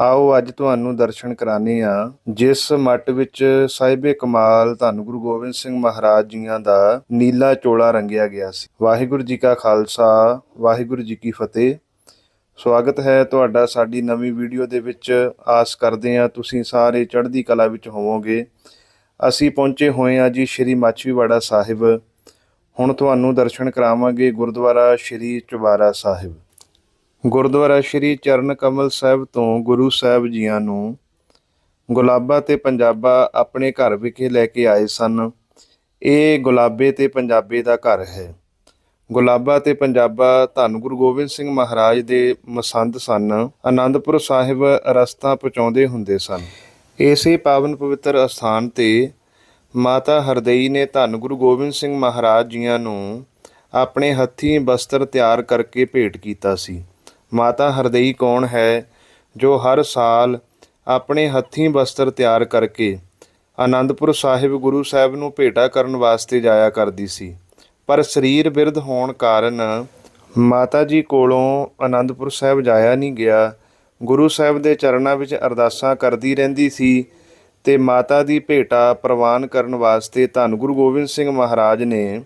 ਆਓ ਅੱਜ ਤੁਹਾਨੂੰ ਦਰਸ਼ਨ ਕਰਾਣੇ ਆ ਜਿਸ ਮੱਟ ਵਿੱਚ ਸਾਹਿਬੇ ਕਮਾਲ ਧੰਨ ਗੁਰੂ ਗੋਬਿੰਦ ਸਿੰਘ ਮਹਾਰਾਜ ਜੀਆਂ ਦਾ ਨੀਲਾ ਚੋਲਾ ਰੰਗਿਆ ਗਿਆ ਸੀ। ਵਾਹਿਗੁਰੂ ਜੀ ਕਾ ਖਾਲਸਾ, ਵਾਹਿਗੁਰੂ ਜੀ ਕੀ ਫਤਿਹ। ਸਵਾਗਤ ਹੈ ਤੁਹਾਡਾ ਸਾਡੀ ਨਵੀਂ ਵੀਡੀਓ ਦੇ ਵਿੱਚ। ਆਸ ਕਰਦੇ ਹਾਂ ਤੁਸੀਂ ਸਾਰੇ ਚੜ੍ਹਦੀ ਕਲਾ ਵਿੱਚ ਹੋਵੋਗੇ। ਅਸੀਂ ਪਹੁੰਚੇ ਹੋਏ ਹਾਂ ਜੀ ਸ਼੍ਰੀ ਮਾਛੀਵਾੜਾ ਸਾਹਿਬ। ਹੁਣ ਤੁਹਾਨੂੰ ਦਰਸ਼ਨ ਕਰਾਵਾਂਗੇ ਗੁਰਦੁਆਰਾ ਸ਼੍ਰੀ ਚੁਬਾਰਾ ਸਾਹਿਬ। ਗੁਰਦੁਆਰਾ ਸ਼੍ਰੀ ਚਰਨ ਕਮਲ ਸਾਹਿਬ ਤੋਂ ਗੁਰੂ ਸਾਹਿਬ ਜੀਆਂ ਨੂੰ ਗੁਲਾਬਾ ਤੇ ਪੰਜਾਬਾ ਆਪਣੇ ਘਰ ਵਿਖੇ ਲੈ ਕੇ ਆਏ ਸਨ। ਇਹ ਗੁਲਾਬੇ ਤੇ ਪੰਜਾਬੇ ਦਾ ਘਰ ਹੈ। ਗੁਲਾਬਾ ਤੇ ਪੰਜਾਬਾ ਧੰਨ ਗੁਰੂ ਗੋਬਿੰਦ ਸਿੰਘ ਮਹਾਰਾਜ ਦੇ ਮਸੰਦ ਸਨ। ਆਨੰਦਪੁਰ ਸਾਹਿਬ ਰਸਤਾ ਪਹੁੰਚਾਉਂਦੇ ਹੁੰਦੇ ਸਨ। ਇਸੇ ਪਾਵਨ ਪਵਿੱਤਰ ਅਸਥਾਨ ਤੇ ਮਾਤਾ ਹਰਦਈ ਨੇ ਧੰਨ ਗੁਰੂ ਗੋਬਿੰਦ ਸਿੰਘ ਮਹਾਰਾਜ ਜੀਆਂ ਨੂੰ ਆਪਣੇ ਹੱਥੀਂ ਬਸਤਰ ਤਿਆਰ ਕਰਕੇ ਭੇਟ ਕੀਤਾ ਸੀ। ਮਾਤਾ ਹਰਦਈ ਕੌਣ ਹੈ, ਜੋ ਹਰ ਸਾਲ ਆਪਣੇ ਹੱਥੀਂ ਬਸਤਰ ਤਿਆਰ ਕਰਕੇ ਆਨੰਦਪੁਰ ਸਾਹਿਬ ਗੁਰੂ ਸਾਹਿਬ ਨੂੰ ਭੇਟਾ ਕਰਨ ਵਾਸਤੇ ਜਾਇਆ ਕਰਦੀ ਸੀ। ਪਰ ਸਰੀਰ ਬਿਰਧ ਹੋਣ ਕਾਰਨ ਮਾਤਾ ਜੀ ਕੋਲੋਂ ਆਨੰਦਪੁਰ ਸਾਹਿਬ ਜਾਇਆ ਨਹੀਂ ਗਿਆ। ਗੁਰੂ ਸਾਹਿਬ ਦੇ ਚਰਨਾਂ ਵਿੱਚ ਅਰਦਾਸਾਂ ਕਰਦੀ ਰਹਿੰਦੀ ਸੀ ਤੇ ਮਾਤਾ ਦੀ ਭੇਟਾ ਪ੍ਰਵਾਨ ਕਰਨ ਵਾਸਤੇ ਧੰਨ ਗੁਰੂ ਗੋਬਿੰਦ ਸਿੰਘ ਮਹਾਰਾਜ ਨੇ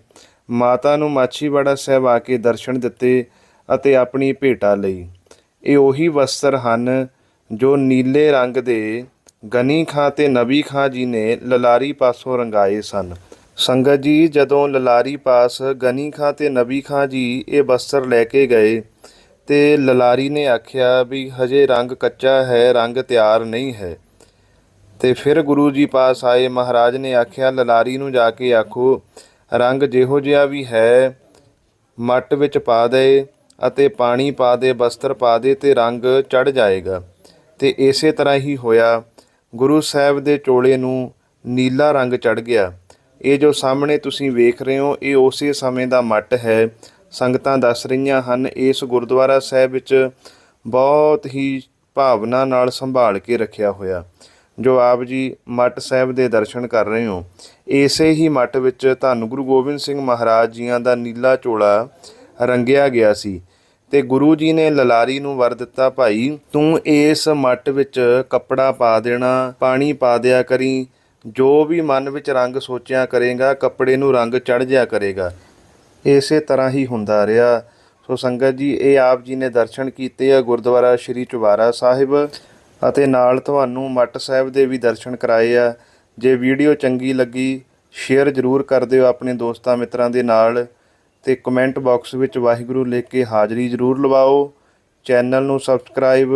ਮਾਤਾ ਨੂੰ ਮਾਛੀਵਾੜਾ ਸਾਹਿਬ ਆ ਕੇ ਦਰਸ਼ਨ ਦਿੱਤੇ। ਅਤੇ ਆਪਣੀ ਭੇਟਾ ਲਈ। ਇਹ ਉਹੀ ਵਸਤਰ ਹਨ ਜੋ ਨੀਲੇ ਰੰਗ ਦੇ ਗਨੀ ਖਾਂ ਤੇ ਨਬੀ ਖਾਂ ਜੀ ਨੇ ਲਲਾਰੀ ਪਾਸੋਂ ਰੰਗਾਏ ਸਨ। ਸੰਗਤ ਜੀ, ਜਦੋਂ ਲਲਾਰੀ ਪਾਸ ਗਨੀ ਖਾਂ ਤੇ ਨਬੀ ਖਾਂ ਜੀ ਇਹ ਵਸਤਰ ਲੈ ਕੇ ਗਏ ਤੇ ਲਲਾਰੀ ਨੇ ਆਖਿਆ ਵੀ ਹਜੇ ਰੰਗ ਕੱਚਾ ਹੈ, ਰੰਗ ਤਿਆਰ ਨਹੀਂ ਹੈ। ਤੇ ਫਿਰ ਗੁਰੂ ਜੀ ਪਾਸ ਆਏ। ਮਹਾਰਾਜ ਨੇ ਆਖਿਆ, ਲਲਾਰੀ ਨੂੰ ਜਾ ਕੇ ਆਖੋ, ਰੰਗ ਜਿਹੋ ਜਿਹਾ ਵੀ ਹੈ, ਮੱਟ ਵਿੱਚ ਪਾ ਦੇ। ਅਤੇ ਪਾਣੀ ਪਾ ਦੇ, ਬਸਤਰ ਪਾ ਦੇ ਤੇ ਰੰਗ ਚੜ ਜਾਏਗਾ। ਤੇ ਇਸੇ ਤਰ੍ਹਾਂ ਹੀ ਹੋਇਆ। ਗੁਰੂ ਸਾਹਿਬ ਦੇ ਚੋਲੇ ਨੂੰ ਨੀਲਾ ਰੰਗ ਚੜ ਗਿਆ। ਇਹ ਜੋ ਸਾਹਮਣੇ ਤੁਸੀਂ ਵੇਖ ਰਹੇ ਹੋ, ਇਹ ਉਸੇ ਸਮੇਂ ਦਾ ਮੱਟ ਹੈ। ਸੰਗਤਾਂ ਦੱਸ ਰਹੀਆਂ ਹਨ, ਇਸ ਗੁਰਦੁਆਰਾ ਸਾਹਿਬ ਵਿੱਚ ਬਹੁਤ ਹੀ ਭਾਵਨਾ ਨਾਲ ਸੰਭਾਲ ਕੇ ਰੱਖਿਆ ਹੋਇਆ। ਜੋ ਆਪ ਜੀ ਮੱਟ ਸਾਹਿਬ ਦੇ ਦਰਸ਼ਨ ਕਰ ਰਹੇ ਹੋ, ਇਸੇ ਹੀ ਮੱਟ ਵਿੱਚ ਧੰਨ ਗੁਰੂ ਗੋਬਿੰਦ ਸਿੰਘ ਮਹਾਰਾਜ ਜੀਆਂ ਦਾ ਨੀਲਾ ਚੋਲਾ ਰੰਗਿਆ ਗਿਆ ਸੀ। ਤੇ ਗੁਰੂ ਜੀ ਨੇ ਲਲਾਰੀ ਨੂੰ ਵਰ ਦਿੱਤਾ, ਭਾਈ, ਤੂੰ ਇਸ ਮੱਟ ਵਿੱਚ ਕੱਪੜਾ ਪਾ ਦੇਣਾ, ਪਾਣੀ ਪਾ ਦਿਆ ਕਰੀ। ਜੋ ਵੀ ਮਨ ਵਿੱਚ ਰੰਗ ਸੋਚਿਆ ਕਰੇਗਾ, ਕੱਪੜੇ ਨੂੰ ਰੰਗ ਚੜ ਜਿਆ ਕਰੇਗਾ। ਇਸੇ ਤਰ੍ਹਾਂ ਹੀ ਹੁੰਦਾ ਰਿਹਾ। ਸੋ ਸੰਗਤ ਜੀ, ਇਹ ਆਪ ਜੀ ਨੇ ਦਰਸ਼ਨ ਕੀਤੇ ਆ ਗੁਰਦੁਆਰਾ ਸ਼੍ਰੀ ਚੁਬਾਰਾ ਸਾਹਿਬ ਅਤੇ ਨਾਲ ਤੁਹਾਨੂੰ ਮੱਟ ਸਾਹਿਬ ਦੇ ਵੀ ਦਰਸ਼ਨ ਕਰਾਏ ਆ। ਜੇ ਵੀਡੀਓ ਚੰਗੀ ਲੱਗੀ, ਸ਼ੇਅਰ ਜ਼ਰੂਰ ਕਰ ਦਿਓ ਆਪਣੇ ਦੋਸਤਾਂ ਮਿੱਤਰਾਂ ਦੇ ਨਾਲ। ਤੇ ਕਮੈਂਟ ਬਾਕਸ ਵਿੱਚ ਵਾਹਿਗੁਰੂ ਲਿਖ ਕੇ ਹਾਜ਼ਰੀ ਜ਼ਰੂਰ ਲਵਾਓ। ਚੈਨਲ ਨੂੰ ਸਬਸਕ੍ਰਾਈਬ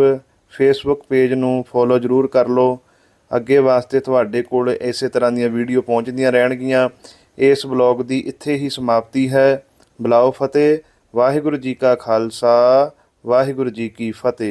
ਫੇਸਬੁੱਕ ਪੇਜ ਨੂੰ ਫੋਲੋ ਜ਼ਰੂਰ ਕਰ ਲਓ। ਅੱਗੇ ਵਾਸਤੇ ਤੁਹਾਡੇ ਕੋਲ ਇਸੇ ਤਰ੍ਹਾਂ ਦੀਆਂ ਵੀਡੀਓ ਪਹੁੰਚਦੀਆਂ ਰਹਿਣਗੀਆਂ। ਇਸ ਬਲੌਗ ਦੀ ਇੱਥੇ ਹੀ ਸਮਾਪਤੀ ਹੈ। ਬਲਾਓ ਫਤਿਹ। ਵਾਹਿਗੁਰੂ ਜੀ ਕਾ ਖਾਲਸਾ। ਵਾਹਿਗੁਰੂ ਜੀ ਕੀ ਫਤਿਹ।